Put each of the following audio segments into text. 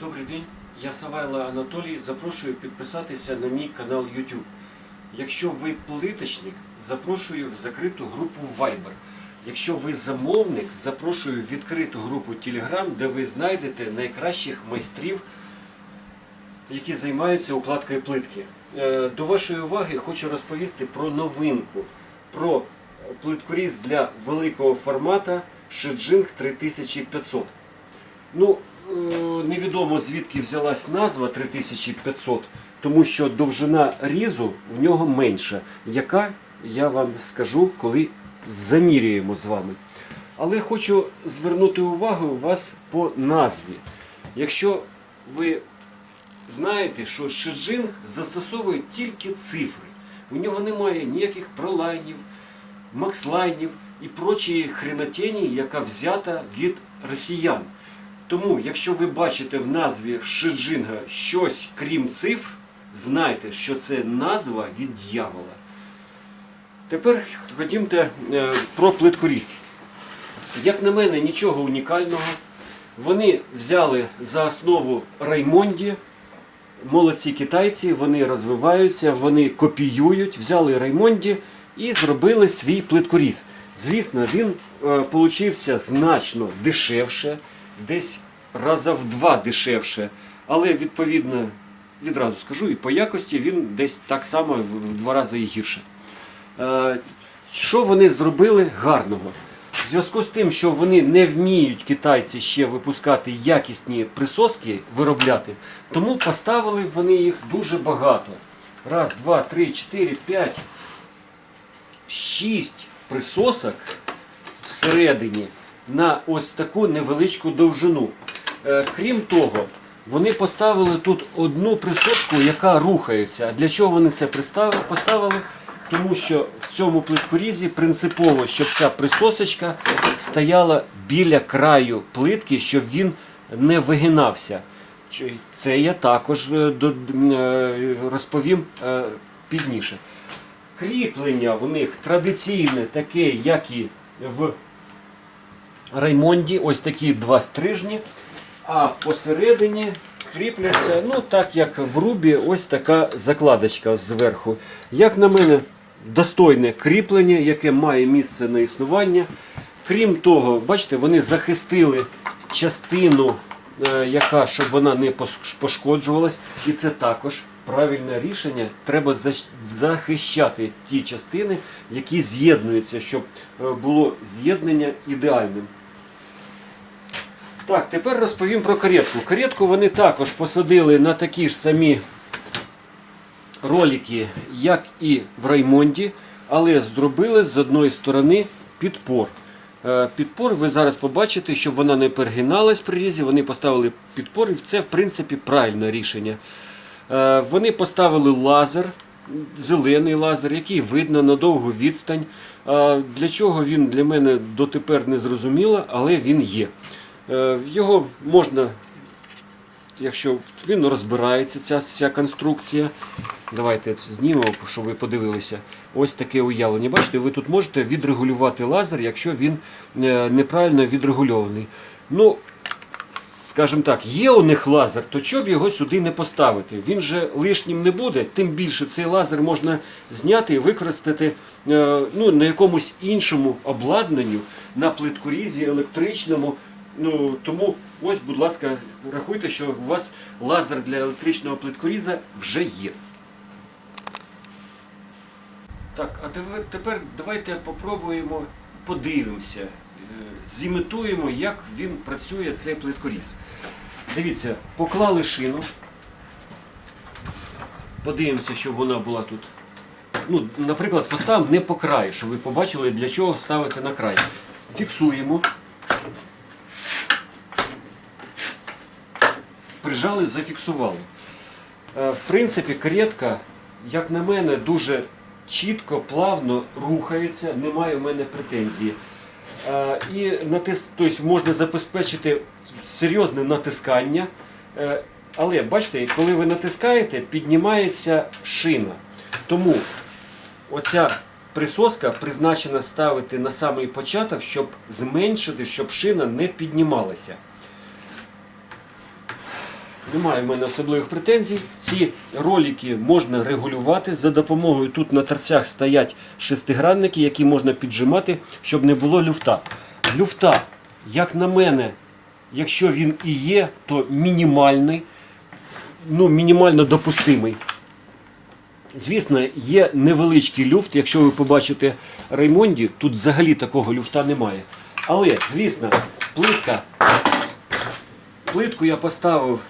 Добрий день, я Савайло Анатолій. Запрошую підписатися на мій канал YouTube. Якщо ви плиточник, запрошую в закриту групу Viber. Якщо ви замовник, запрошую в відкриту групу Telegram, де ви знайдете найкращих майстрів, які займаються укладкою плитки. Е, До вашої уваги хочу розповісти про новинку, про плиткоріз для великого формата Shijing 3500. Ну, невідомо звідки взялась назва 3500, тому що довжина різу в нього менша, яка я вам скажу, коли замірюємо з вами. Але хочу звернути увагу вас по назві. Якщо ви знаєте, що Шиджинг застосовує тільки цифри, у нього немає ніяких пролайнів, макслайнів і прочої хренотені, яка взята від росіян. Тому, якщо ви бачите в назві Шиджинга щось крім цифр, знайте, що це назва від дьявола. Тепер ходімте е, про плиткоріз. Як на мене, нічого унікального. Вони взяли за основу Раймонді. Молодці китайці, вони розвиваються, вони копіюють, взяли Раймонді і зробили свій плиткоріз. Звісно, він е, получився значно дешевше, десь раза в два дешевше. Але відповідно, відразу скажу, і по якості він десь так само в, два рази і гірше. Е, Що вони зробили гарного? В зв'язку з тим, що вони не вміють китайці ще випускати якісні присоски виробляти, тому поставили вони їх дуже багато. Раз, два, три, чотири, п'ять, шість присосок всередині на ось таку невеличку довжину. Е, Крім того, вони поставили тут одну присоску, яка рухається. А для чого вони це поставили? Тому що в цьому плиткорізі принципово, щоб ця присосочка стояла біля краю плитки, щоб він не вигинався. Це я також е, е, розповім пізніше. Кріплення в них традиційне, таке, як і в Раймонді, ось такі два стрижні, а посередині кріпляться, ну так як в рубі, ось така закладочка зверху. Як на мене, достойне кріплення, яке має місце на існування. Крім того, бачите, вони захистили частину, е, яка, щоб вона не пошкоджувалась, і це також правильне рішення. Треба захищати ті частини, які з'єднуються, щоб е, було з'єднання ідеальним. Так, тепер розповім про каретку. Каретку вони також посадили на такі ж самі ролики, як і в Раймонді, але зробили з одної сторони підпор. Е, Підпор ви зараз побачите, щоб вона не перегиналась при різі, вони поставили підпор, і це в принципі правильне рішення. Е, Вони поставили лазер, зелений лазер, який видно на довгу відстань. Е, Для чого він для мене дотепер не зрозуміло, але він є. Е, Його можна, якщо він розбирається, ця вся конструкція. Давайте знімемо, щоб ви подивилися. Ось таке уявлення. Бачите, ви тут можете відрегулювати лазер, якщо він е, неправильно відрегульований. Ну, скажімо так, є у них лазер, то чого б його сюди не поставити? Він же лишнім не буде, тим більше цей лазер можна зняти і використати е, ну, на якомусь іншому обладнанню, на плиткорізі електричному. Ну, тому ось, будь ласка, рахуйте, що у вас лазер для електричного плиткоріза вже є. Так, а тепер, давайте попробуємо, подивимося, е, зімітуємо, як він працює цей плиткоріз. Дивіться, поклали шину. Подивимося, щоб вона була тут. Ну, наприклад, поставимо не по краю, щоб ви побачили, для чого ставити на край. Фіксуємо. Прижали, зафіксували. Е, В принципі, каретка, як на мене, дуже чітко, плавно рухається, немає в мене претензії. Е, І натис... тобто можна забезпечити серйозне натискання. Е, Але бачите, коли ви натискаєте, піднімається шина. Тому оця присоска призначена ставити на самий початок, щоб зменшити, щоб шина не піднімалася. Немає в мене особливих претензій. Ці ролики можна регулювати за допомогою. Тут на торцях стоять шестигранники, які можна піджимати, щоб не було люфта. Люфта, як на мене, якщо він і є, то мінімальний, ну, мінімально допустимий. Звісно, є невеличкий люфт. Якщо ви побачите Реймонді, тут взагалі такого люфта немає. Але, звісно, плитка. Плитку я поставив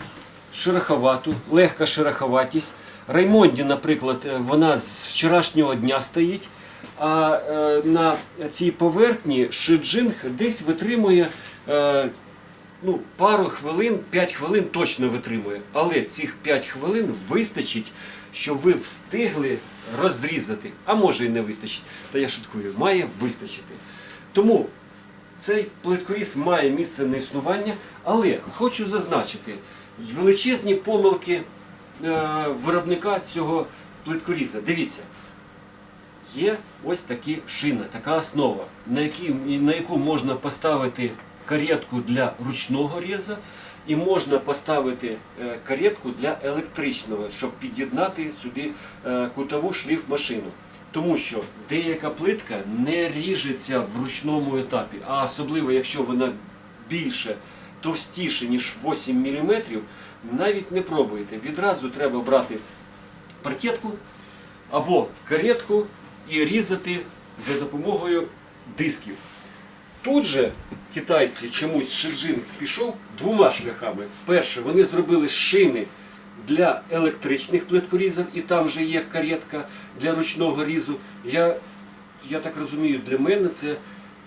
шероховату, легка шероховатість. Раймонді, наприклад, е, вона з вчорашнього дня стоїть, а е, на цій поверхні шиджинг десь витримує е, ну, пару хвилин, 5 хвилин точно витримує. Але цих 5 хвилин вистачить, щоб ви встигли розрізати. А може і не вистачить. Та я шуткую, має вистачити. Тому цей плиткоріз має місце на існування, але хочу зазначити величезні помилки е, виробника цього плиткоріза. Дивіться, є ось такі шина, така основа, на, які, на яку можна поставити каретку для ручного різа і можна поставити е, каретку для електричного, щоб під'єднати сюди е, кутову шліф машину. Тому що деяка плитка не ріжеться в ручному етапі, а особливо якщо вона більше, товстіше, ніж 8 мм, навіть не пробуйте. Відразу треба брати паркетку або каретку і різати за допомогою дисків. Тут же китайці чомусь Шиджин пішов двома шляхами. Перше, вони зробили шини для електричних плиткорізів, і там же є каретка для ручного різу. Я, я так розумію, для мене це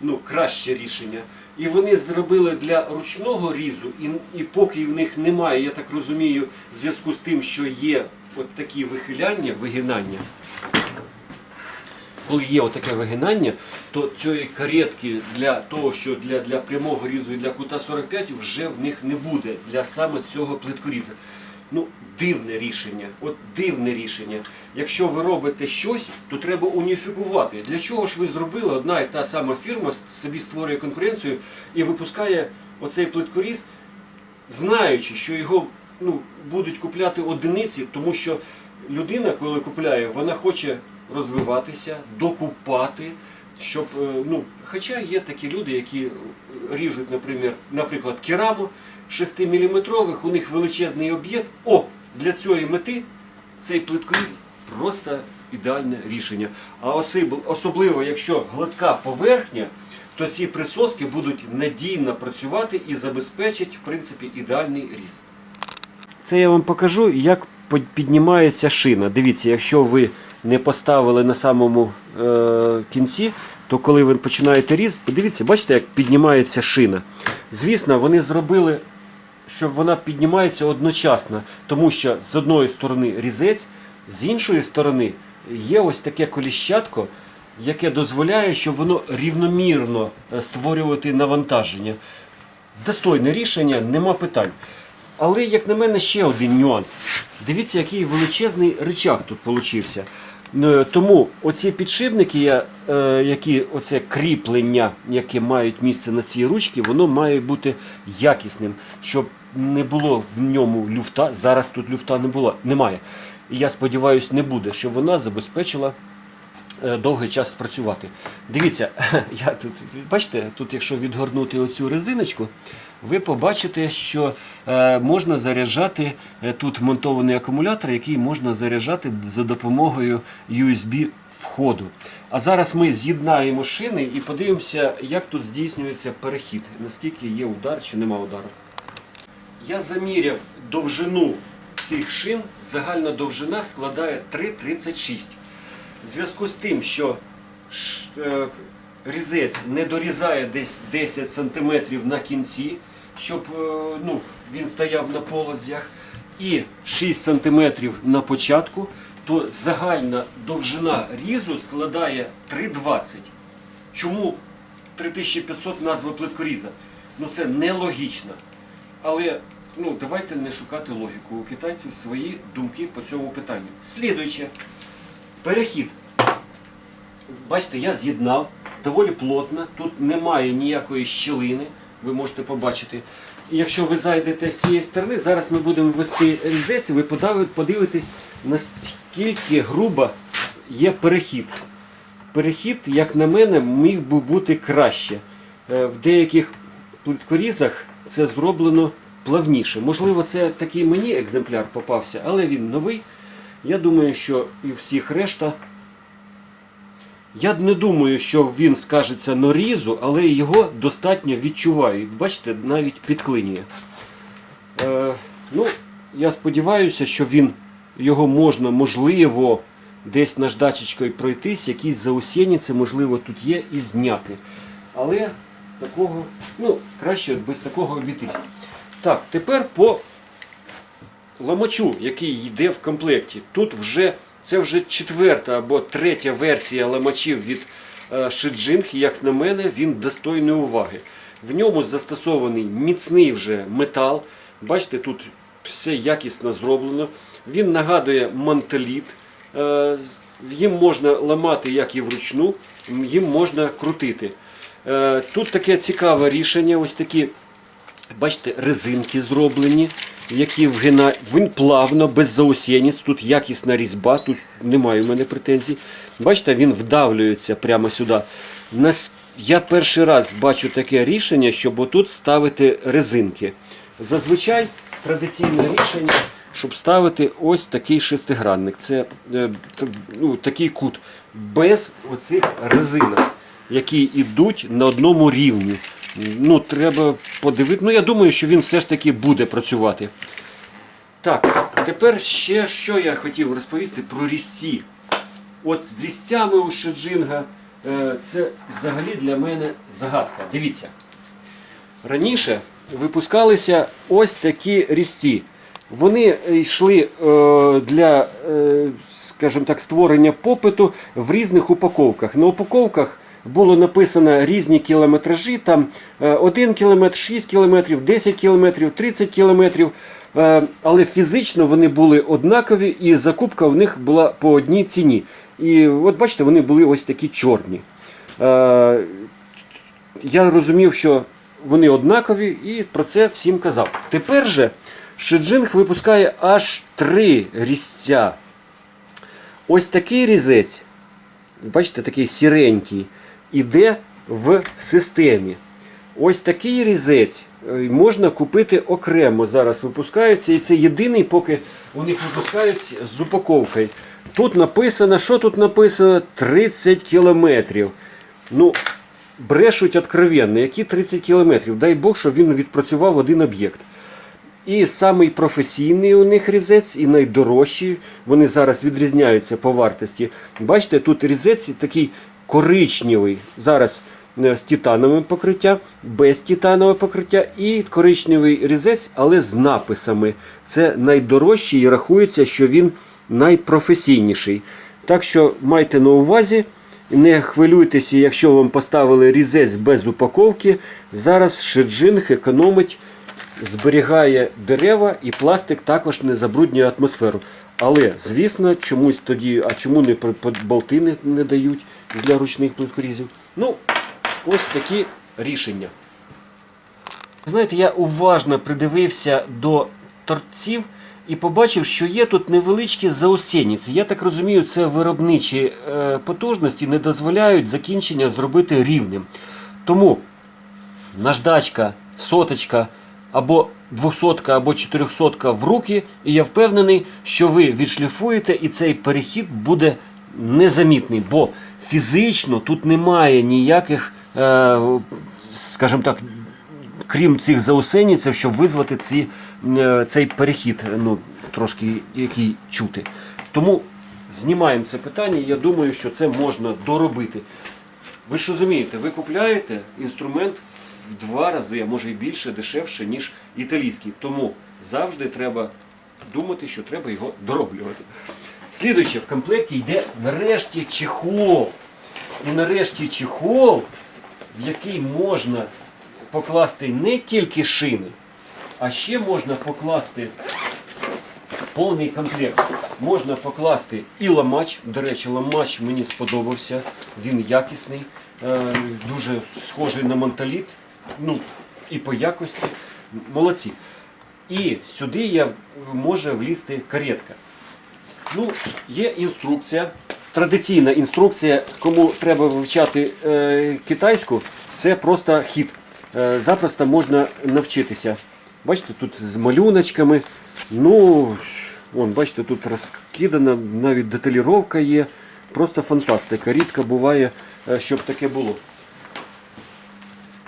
ну, краще рішення. І вони зробили для ручного різу, і, і поки в них немає, я так розумію, в зв'язку з тим, що є от такі вихиляння, вигинання, коли є отаке вигинання, то цієї каретки для того, що для, для прямого різу і для кута 45 вже в них не буде для саме цього плиткоріза. Ну, дивне рішення. От дивне рішення. Якщо ви робите щось, то треба уніфікувати. Для чого ж ви зробили? Одна і та сама фірма собі створює конкуренцію і випускає оцей плиткоріз, знаючи, що його ну, будуть купляти одиниці, тому що людина, коли купляє, вона хоче розвиватися, докупати. Щоб, е, ну, хоча є такі люди, які ріжуть, наприклад, наприклад кераму 6-мм, у них величезний об'єкт. О, для цієї мети цей плиткоріз просто ідеальне рішення. А особливо, якщо гладка поверхня, то ці присоски будуть надійно працювати і забезпечать, в принципі, ідеальний різ. Це я вам покажу, як піднімається шина. Дивіться, якщо ви не поставили на самому е, кінці, то коли ви починаєте різ, подивіться, бачите, як піднімається шина. Звісно, вони зробили, щоб вона піднімається одночасно, тому що з одної сторони різець, з іншої сторони є ось таке коліщатко, яке дозволяє, щоб воно рівномірно е, створювати навантаження. Достойне рішення, нема питань. Але, як на мене, ще один нюанс. Дивіться, який величезний рычаг тут получився. Е, Тому оці підшипники, е, які оце кріплення, яке мають місце на цій ручці, воно має бути якісним, щоб не було в ньому люфта. Зараз тут люфта не було, немає. І я сподіваюся, не буде, щоб вона забезпечила е, довгий час спрацювати. Дивіться, я тут, бачите, тут якщо відгорнути оцю резиночку, ви побачите, що е, можна заряджати е, тут вмонтований акумулятор, який можна заряджати за допомогою USB входу. А зараз ми з'єднаємо шини і подивимося, як тут здійснюється перехід, наскільки є удар чи нема удару. Я заміряв довжину цих шин. Загальна довжина складає 3,36. В зв'язку з тим, що е, різець не дорізає десь 10 см на кінці, щоб е, ну, він стояв на полозях, і 6 см на початку, то загальна довжина різу складає 3,20. Чому 3500 назва плиткоріза? Ну це нелогічно. Але ну, давайте не шукати логіку. У китайців свої думки по цьому питанню. Слідуюче. Перехід. Бачите, я з'єднав доволі плотно. Тут немає ніякої щілини, ви можете побачити. Якщо ви зайдете з цієї сторони, зараз ми будемо вести різець, ви подивитесь, наскільки грубо є перехід. Перехід, як на мене, міг би бути краще. Е, В деяких плиткорізах це зроблено плавніше. Можливо, це такий мені екземпляр попався, але він новий. Я думаю, що і всіх решта. Я не думаю, що він скажеться норізу, але його достатньо відчуваю. Бачите, навіть підклинює. Е, ну, я сподіваюся, що він його можна, можливо, десь наждачечкою пройтись, якісь заусєніці, можливо, тут є, і зняти. Але такого, ну, краще без такого обійтись. Так, тепер по ламачу, який йде в комплекті. Тут вже це вже четверта або третя версія ламачів від е, Шиджинг. Як на мене, він достойний уваги. В ньому застосований міцний вже метал. Бачите, тут все якісно зроблено. Він нагадує мантеліт. Е, Їм можна ламати як і вручну, їм можна крутити. Е, Тут таке цікаве рішення, ось такі Бачите, резинки зроблені, які вгина... Він плавно, без заусєніць, тут якісна різьба, тут немає в мене претензій. Бачите, він вдавлюється прямо сюди. Я перший раз бачу таке рішення, щоб отут ставити резинки. Зазвичай традиційне рішення, щоб ставити ось такий шестигранник. Це е, ну, такий кут без оцих резинок, які йдуть на одному рівні. Ну, треба подивитися. Ну, я думаю, що він все ж таки буде працювати. Так, тепер ще що я хотів розповісти про різці. От з різцями у Шеджинга е, це взагалі для мене загадка. Дивіться. Раніше випускалися ось такі різці. Вони йшли е, для, е, скажімо так, створення попиту в різних упаковках. На упаковках було написано різні кілометражі, там е, 1 кілометр, 6 кілометрів, 10 кілометрів, 30 кілометрів. Е, Але фізично вони були однакові і закупка в них була по одній ціні. І от бачите, вони були ось такі чорні. Е, я розумів, що вони однакові і про це всім казав. Тепер же Шиджинг випускає аж три різця. Ось такий різець, бачите, такий сіренький, іде в системі. Ось такий різець е, можна купити окремо. Зараз випускається. І це єдиний, поки у них випускають з упаковкою. Тут написано, що тут написано? 30 кілометрів. Ну, брешуть откровенно, які 30 кілометрів. Дай Бог, щоб він відпрацював один об'єкт. І самий професійний у них різець, і найдорожчий. Вони зараз відрізняються по вартості. Бачите, тут різець такий коричневий. Зараз е, з титановим покриття, без титанового покриття і коричневий різець, але з написами. Це найдорожчий і рахується, що він найпрофесійніший. Так що майте на увазі. Не хвилюйтеся, якщо вам поставили різець без упаковки. Зараз шеджинг економить, зберігає дерева і пластик також не забруднює атмосферу. Але, звісно, чомусь тоді, а чому не болти не, не дають для ручних плиткорізів? Ну, ось такі рішення. Знаєте, я уважно придивився до торців і побачив, що є тут невеличкі заусеніці. Я так розумію, це виробничі е, потужності не дозволяють закінчення зробити рівним. Тому наждачка, соточка або двохсотка, або чотирьохсотка в руки, і я впевнений, що ви відшліфуєте і цей перехід буде незамітний, бо фізично тут немає ніяких, е, скажімо так, крім цих заусеніців, щоб визвати ці, е, цей перехід, ну, трошки який чути. Тому знімаємо це питання, і я думаю, що це можна доробити. Ви ж розумієте, ви купляєте інструмент в два рази, а може і більше, дешевше, ніж італійський. Тому завжди треба думати, що треба його дороблювати. Слідуюче в комплекті йде нарешті чехол. І нарешті чехол, в який можна покласти не тільки шини, а ще можна покласти повний комплект. Можна покласти і ламач. До речі, ламач мені сподобався. Він якісний, е, дуже схожий на монталіт. Ну, і по якості. Молодці. І сюди я може влізти каретка. Ну, є інструкція. Традиційна інструкція, кому треба вивчати е, китайську, це просто хід. Е, запросто можна навчитися. Бачите, тут з малюночками. Ну, вон, бачите, тут розкидана, навіть деталіровка є. Просто фантастика. Рідко буває, е, щоб таке було.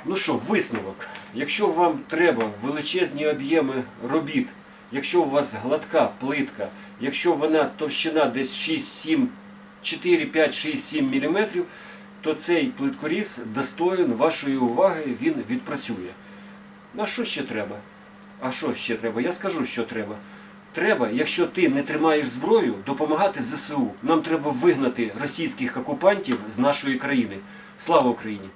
Ну що, висновок. Якщо вам треба величезні об'єми робіт, якщо у вас гладка плитка, якщо вона товщина десь 6-7, 4, 5, 6, 7 мм, то цей плиткоріз достоїн вашої уваги, він відпрацює. А що ще треба? А що ще треба? Я скажу, що треба. Треба, якщо ти не тримаєш зброю, допомагати ЗСУ. Нам треба вигнати російських окупантів з нашої країни. Слава Україні!